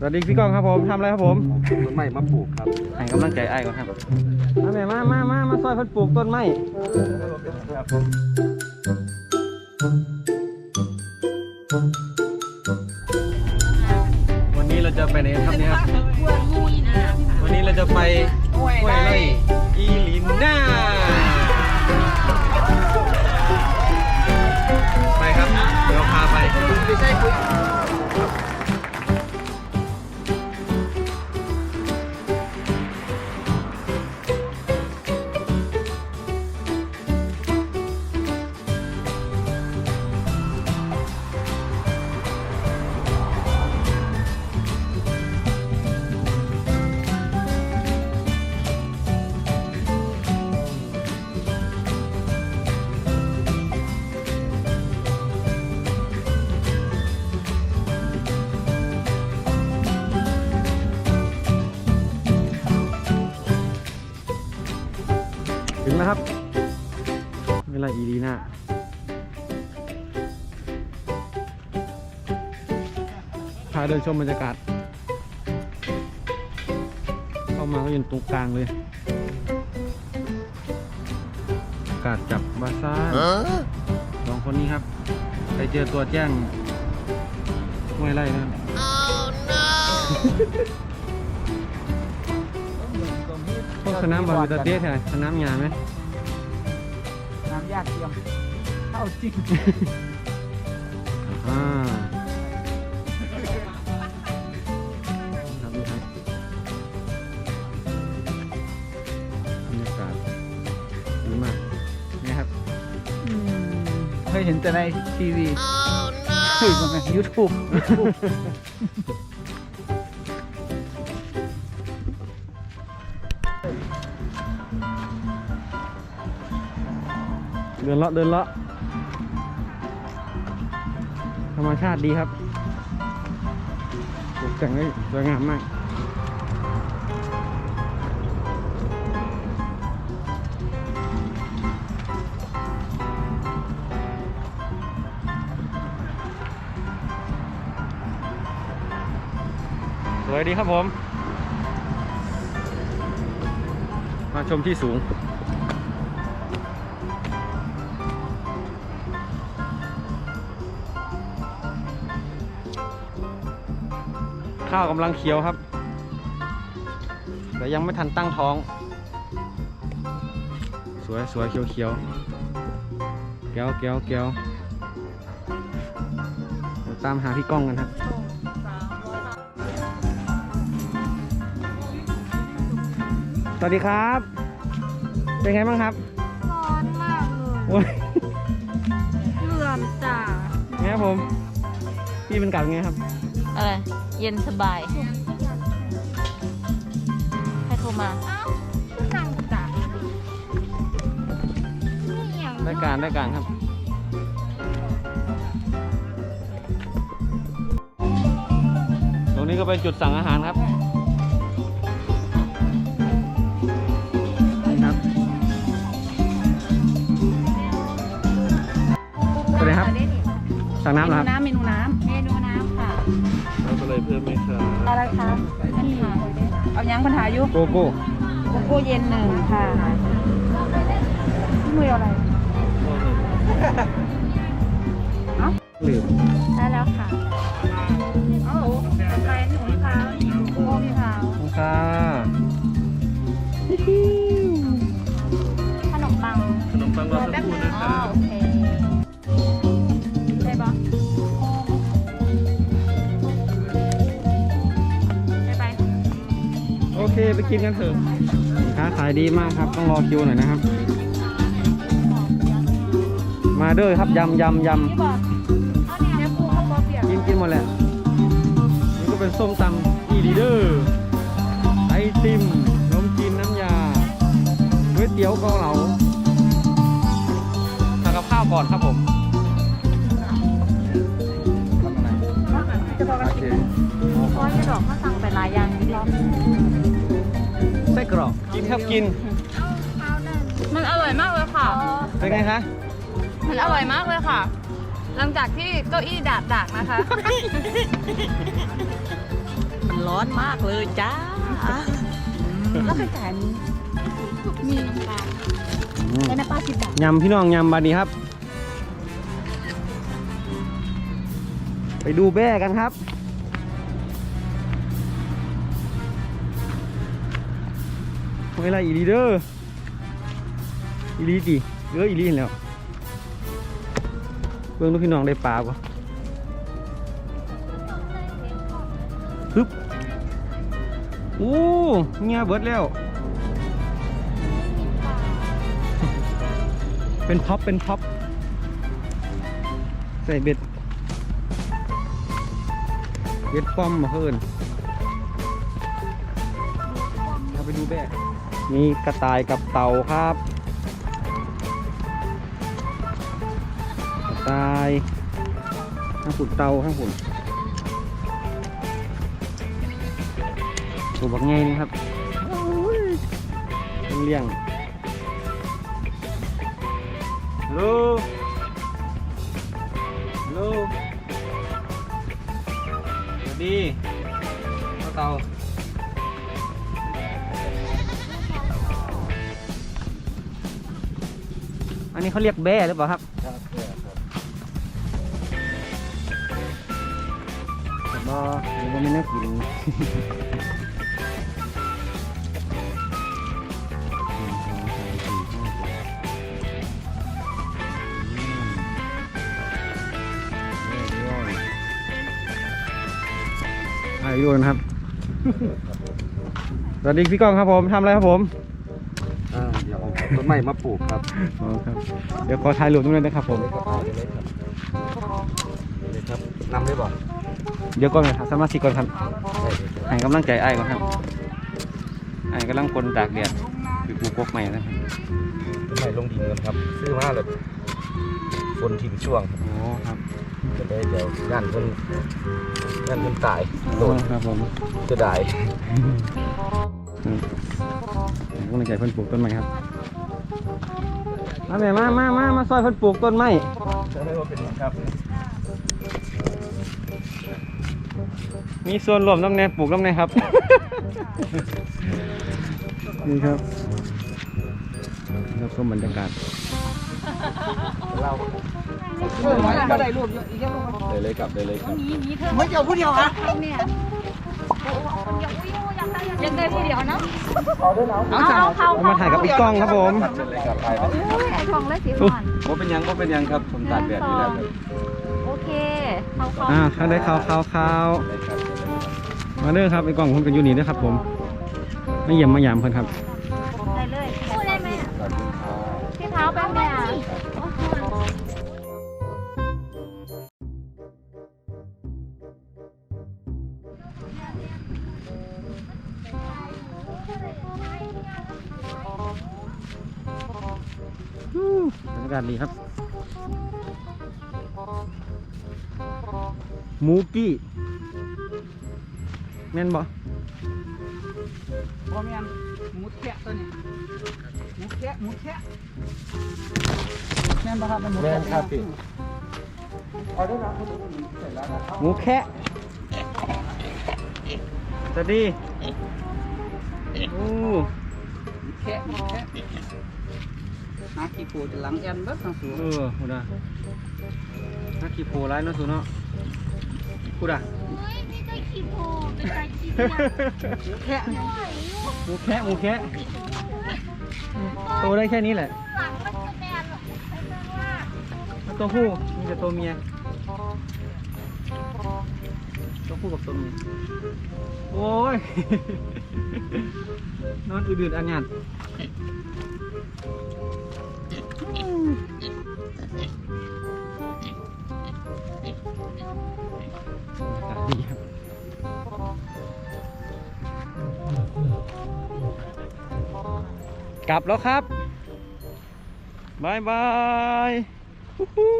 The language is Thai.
สวัสดีพี่ก้องครับผมทำอะไรครับผมต้นไม้มาปลูกครับให้กำลังใจไอ้ายก่อนครับมาแม่มามามามาซอยเพิ่นปลูกต้นไม้วันนี้เราจะไปไหนครับเนี่ยครับวันนี้เราจะไปห้วยไร่อีลินน่าไปครับเดี๋ยวพาไป ไม่ใช่ปุ๋ยาเดินชมบรรยากาศ เข้ามาก็อยู่ตรงกลางเลยอากาศจับบาซ่าสองคนนี้ครับ ไปเจอตัวแจ้งห้วยไร่นะครับพวกสนามบอลตะเตี้ยใช่ไหมสนามหญ้าไหมน้ำยากเทียมเข้าจริงอ่า ยเห็นแต่ในทีวีเฮ้ยมันยูทูบยูทูบเดินเลาะเดินเลาะธรรมชาติดีครับตกแต่งได้สวยงามมาก สวยดีครับผม มาชมที่สูง ข้าวกำลังเขียวครับ แต่ยังไม่ทันตั้งท้อง สวยสวยเขียวเขียวแก้วแก้วแก้วเดี๋ยวตามหาพี่ก้องกันครับ สวัสดีครับ เป็นไงบ้างครับ ร้อนมากเลยโอ้ยเหลื่อมจ้าไงครับผม พี่เป็นกลับไงครับ อะไร เย็นสบาย ให้โทรมา เอ้าคือนั่งจ้านี่อย่างได้การได้การครับ ตรงนี้ก็เป็นจุดสั่งอาหารครับ สั่งน้ำเหรอครับ น้ำเมนูน้เมนูน้ำค่ะเราก็เลยเพิ่มไหมครับำอะไรคะพี่เอายังปัญหาอยู่โกโก้โกโก้เย็นหนึ่งค่ะพี่มือเอาอะไรลืมได้แล้วค่ะ ไปกินกันเถอะค้าขายดีมากครับ ต้องรอคิวหน่อยนะครับ มาเด้อครับยำยำยนี่บอกเอาเนี่ยเดี๋ยวปูกับปอเปียกำกินกินหมดแหละนี่ก็เป็นส้มตำอีลีเดอร์ ไอติมนมจีนน้ำยาก๋วยเตี๋ยวเกาเหลาทานกับข้าวก่อนครับผมทำอะไรจะบอกกันโอเคเพราะจะดอกเขาสั่งไปหลายอย่างอีกรอบไส้ กรอกกินครับกิน มันอร่อยมากเลยค่ะ เป็นไงคะ มันอร่อยมากเลยค่ะ หลังจากที่เก้าอี้ดาดดากนะคะร้อนมากเลยจ้า แล้วไปจ่ายนี้มีปลาอืมได้ไหมป้าสิบบาทยำพี่น้องยำบาดนี้ครับ ไปดูแบ้กันครับ เวลาอีลีเดอร์อีลีดิเอออีลีเห็นแล้วเบื้องลูกพี่น้องได้ปลาปะฮึบโอ้เงียเบิดแล้ว เป็นพ็อปเป็นพ็อปใส่เบ็ดเบ็ดป้อมมาเพิ่นเราไปดูแบะ มีกระต่ายกับเต่าครับ กระต่ายข้างฝุ่นเต่าข้างฝุ่นตัวบักไงนี่ครับโอ้ยเลี้ยงฮัลโหลฮัลโหลสวัสดีเต่า อันนี้เขาเรียกแบ้หรือเปล่าครับครับแบ้ครับแต่บ่อันนี้บ่ไม่น่ากินหนึ่งสองสามสี่ห้าหกถ่ายดูนะครับ สวัสดีพี่ก้องครับผมทำอะไรครับผม อ่าเดี๋ยวเอา ต้นไม้มาปลูกครับอ๋อครับ เดี๋ยวขอถ่ายรูปตรงนั้นนะครับผม เลยครับเอาเลยครับเลยครับนำได้บ่เดี๋ยวก่อนนะครับสมาชิกก่อนครับได้เลยครับให้กำลังใจไอ้ายก่อนครับไอ้ายกำลังคนตากแดดไปปลูกกกใหม่นะครับต้นไม้ลงดินกันครับ ซื้อมาเลยฝนทิ้งช่วงโอ้ครับจะได้เดี๋ยวย่านเพิ่นย่านเพิ่นตายโดโอ้นครับผมจะได้ อืมให้กำลังใจเพิ่นปลูกต้นไม้ครับ มาแม่มามามามาซอยเพิ่นปลูกต้นไม้จะได้ว่าเป็นครับ มีส่วนรวมน้ำแน่ปลูกน้ำแน่ครับ นี่ครับรับชมบรรยากาศเราเออมาได้รูปเยอะอีกแล้วได้เลยครับได้เลยครับไม่เจ้าผู้เดียวอะเนี่ย ยังได้ผู้เดียวเนาะเอาเขาเอามาถ่ายกับอีกกล้องครับผมเชิญเลยครับไปเลยไอ้ทองเลยสีอุ๊ยอ่อนว่าเป็นยังว่าเป็นยังครับผมตากแดดอยู่แล้วโอเคเขาเขาอ่าข้างได้ข่าวข่าวข่าวได้ครับได้เรับมาเด้อครับไอ้กล้องผมกันอยู่นี่ด้อครับผมมาเยี่ยมมาหยามเพิ่นครับได้เลยพูดได้ไหมขอบคุณครับที่เท้าแป๊บเนี่ย บรรยากาศดีครับหมูกี้แม่นบ่พอแม่นหมูแคะตัวนี้หมูแคะหมูแคะแม่นปะครับเป็นหมูแม่แคะนครับพี่เอาด้วยนะคุณดูเสร็จแล้วนะครับหมูแคะสวัสดีโอ้ แคะหมูแคะหาขี้ปูจะหลังแอนเบิดทั้งสูงเออพูดอะนักขี่โพร้ายเนาะสูเนาะพูดอะเฮ้ยนี่ได้ขี้โพเป็นใจขี้แคะหมูแคะหมูแคะโตได้แค่นี้แหละหลังมันจะแมนหรอกไอ้เรื่องว่าแล้วตัวผู้มีแต่ตัวเมีย ตัวผู้กับตัวเมียโอ้ย นอนอืดๆอันยัดอากาศดีครับกลับแล้วครับบายบายฮู้ฮู้